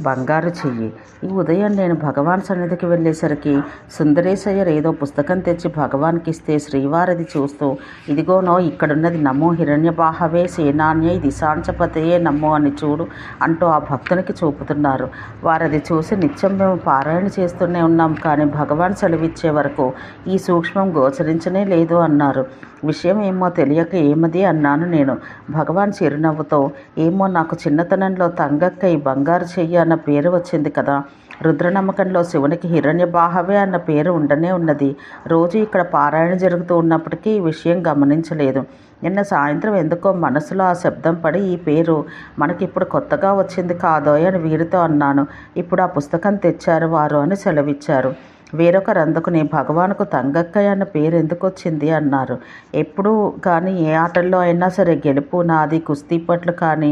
బంగారు చెయ్యి. ఈ ఉదయం నేను భగవాన్ సన్నిధికి వెళ్ళేసరికి సుందరేశయ్యర్ ఏదో పుస్తకం తెచ్చి భగవాన్కి ఇస్తే శ్రీవారిది చూస్తూ ఇదిగోనో ఇక్కడున్నది నమో హిరణ్యబాహవే సేనాన్యై దిశాంచపతయే నమో అని చూడు అంటూ ఆ భక్తునికి చూపుతున్నారు. వారది చూసి నిత్యం మేము పారాయణ చేస్తూనే ఉన్నాం కానీ భగవాన్ సెలవిచ్చే వరకు ఈ సూక్ష్మం గోచరించనే లేదు అన్నారు. విషయం ఏమో తెలియక ఏమది? అన్నాను నేను. భగవాన్ చిరునవ్వుతో ఏమో నాకు చిన్నతనంలో తంగక్క ఈ బంగారు చెయ్యి అన్న పేరు వచ్చింది కదా. రుద్రనమ్మకంలో శివునికి హిరణ్య బాహవే అన్న పేరు ఉండనే ఉన్నది. రోజు ఇక్కడ పారాయణ జరుగుతూ ఉన్నప్పటికీ ఈ విషయం గమనించలేదు. నిన్న సాయంత్రం ఎందుకో మనసులో ఆ శబ్దం పడి ఈ పేరు మనకిప్పుడు కొత్తగా వచ్చింది కాదోయ్ అని వీరితో అన్నాను. ఇప్పుడు ఆ పుస్తకం తెచ్చారు వారు అని సెలవిచ్చారు. వేరొకరు రందుకుని భగవానుకు తంగక్కయ్య అన్న పేరు ఎందుకు వచ్చింది అన్నారు. ఎప్పుడు కానీ ఏ ఆటల్లో అయినా సరే గెలుపు నాది కుస్తీ పట్లు కానీ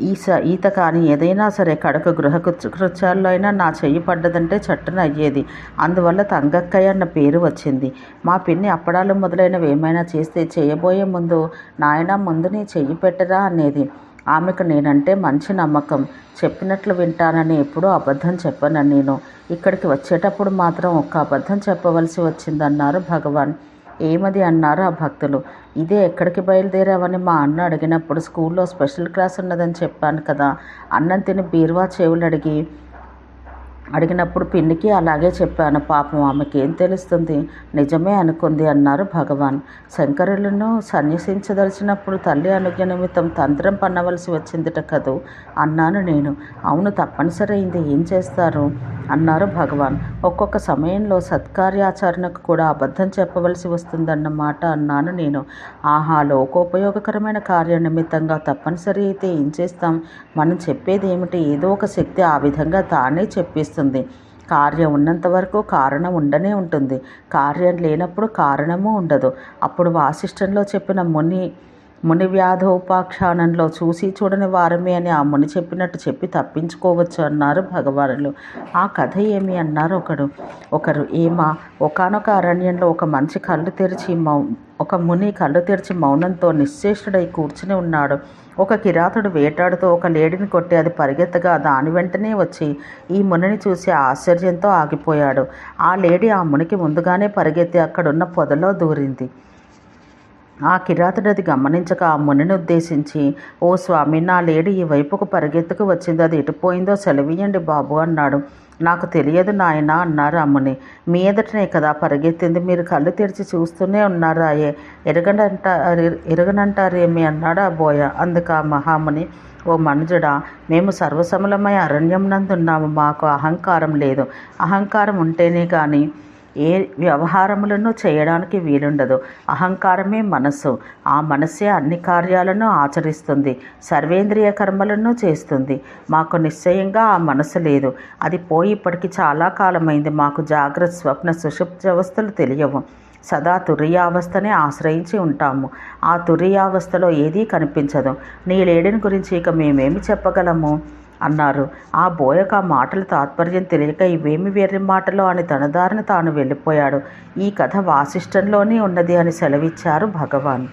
ఈస ఈత కానీ ఏదైనా సరే కడక గృహ కృత్యాల్లో అయినా నా చెయ్యి పడ్డదంటే చట్టున అయ్యేది. అందువల్ల తంగక్కయ్య అన్న పేరు వచ్చింది. మా పిన్ని అప్పడాలు మొదలైనవి ఏమైనా చేస్తే చేయబోయే ముందు నాయన ముందు నీ చెయ్యి పెట్టరా అనేది. ఆమెకు నేనంటే మంచి నమ్మకం. చెప్పినట్లు వింటానని ఎప్పుడూ అబద్ధం చెప్పను నేను. ఇక్కడికి వచ్చేటప్పుడు మాత్రం ఒక్క అబద్ధం చెప్పవలసి వచ్చిందన్నారు భగవాన్. ఏమది అన్నారు ఆ భక్తులు. ఇదే ఎక్కడికి బయలుదేరావని మా అన్న అడిగినప్పుడు స్కూల్లో స్పెషల్ క్లాస్ ఉన్నదని చెప్పాను కదా అన్నం తిని బీరువా చెవులు అడిగి అడిగినప్పుడు పిన్నికి అలాగే చెప్పాను. పాపం ఆమెకేం తెలుస్తుంది? నిజమే అనుకుంది అన్నారు భగవాన్. శంకరులను సన్యసించదలిచినప్పుడు తల్లి అనుజ్ఞ నిమిత్తం తంత్రం పన్నవలసి వచ్చిందిట కదూ అన్నాను నేను. అవును తప్పనిసరి అయింది. ఏం చేస్తారు? అన్నారు భగవాన్. ఒక్కొక్క సమయంలో సత్కార్యాచరణకు కూడా అబద్ధం చెప్పవలసి వస్తుందన్నమాట అన్నాను నేను. ఆహా లోకోపయోగకరమైన కార్య నిమిత్తంగా తప్పనిసరి అయితే ఏం చేస్తాం? మనం చెప్పేది ఏమిటి? ఏదో ఒక శక్తి ఆ విధంగా తానే చెప్పిస్తుంది. కార్యం ఉన్నంత వరకు కారణం ఉండనే ఉంటుంది. కార్యం లేనప్పుడు కారణము ఉండదు. అప్పుడు వాసిష్టంలో చెప్పిన ముని ముని వ్యాధోపాఖ్యానంలో చూసి చూడని వారమే అని ఆ ముని చెప్పినట్టు చెప్పి తప్పించుకోవచ్చు అన్నారు భగవానులు. ఆ కథ ఏమి అన్నారు ఒకడు. ఒకరు ఏమా ఒకానొక అరణ్యంలో ఒక మంచి కళ్ళు తెరిచి మౌ ఒక ముని కళ్ళు తెరిచి మౌనంతో నిశ్చేష్టుడై కూర్చుని ఉన్నాడు. ఒక కిరాతుడు వేటాడుతూ ఒక లేడిని కొట్టి అది పరిగెత్తగా దాని వెంటనే వచ్చి ఈ మునిని చూసి ఆశ్చర్యంతో ఆగిపోయాడు. ఆ లేడీ ఆ మునికి ముందుగానే పరిగెత్తి అక్కడున్న పొదలో దూరింది. ఆ కిరాతుడది గమనించక ఆ మునిని ఉద్దేశించి ఓ స్వామి నా లేడి ఈ వైపుకు పరిగెత్తుకు వచ్చింది. అది ఎటుపోయిందో సెలవియండి బాబు అన్నాడు. నాకు తెలియదు నాయన అన్నారు ఆ ముని మీ ఎదుటనే కదా పరిగెత్తింది. మీరు కళ్ళు తెరిచి చూస్తూనే ఉన్నారు అయ్యే ఎరగనంట ఎరగనంటారేమి అన్నాడు ఆ బోయ. అందుకు ఆ మహాముని ఓ మనుజుడా మేము సర్వసమలమై అరణ్యం నందున్నాము. మాకు అహంకారం లేదు. అహంకారం ఉంటేనే కానీ ఏ వ్యవహారములను చేయడానికి వీలుండదు. అహంకారమే మనస్సు. ఆ మనస్సే అన్ని కార్యాలను ఆచరిస్తుంది. సర్వేంద్రియ కర్మలను చేస్తుంది. మాకు నిశ్చయంగా ఆ మనసు లేదు. అది పోయి ఇప్పటికి చాలా కాలమైంది. మాకు జాగ్రత్త స్వప్న సుషుప్త అవస్థలు తెలియవు. సదా తురియావస్థనే ఆశ్రయించి ఉంటాము. ఆ తురియావస్థలో ఏదీ కనిపించదు. నీ లేడిని గురించి ఇక మేమేమి చెప్పగలము? అన్నారు. ఆ బోయకు ఆ మాటల తాత్పర్యం తెలియక ఇవేమి వేరే మాటలో అని తనదారిని తాను వెళ్ళిపోయాడు. ఈ కథ వాసిష్టంలోనే ఉన్నది అని సెలవిచ్చారు భగవాన్.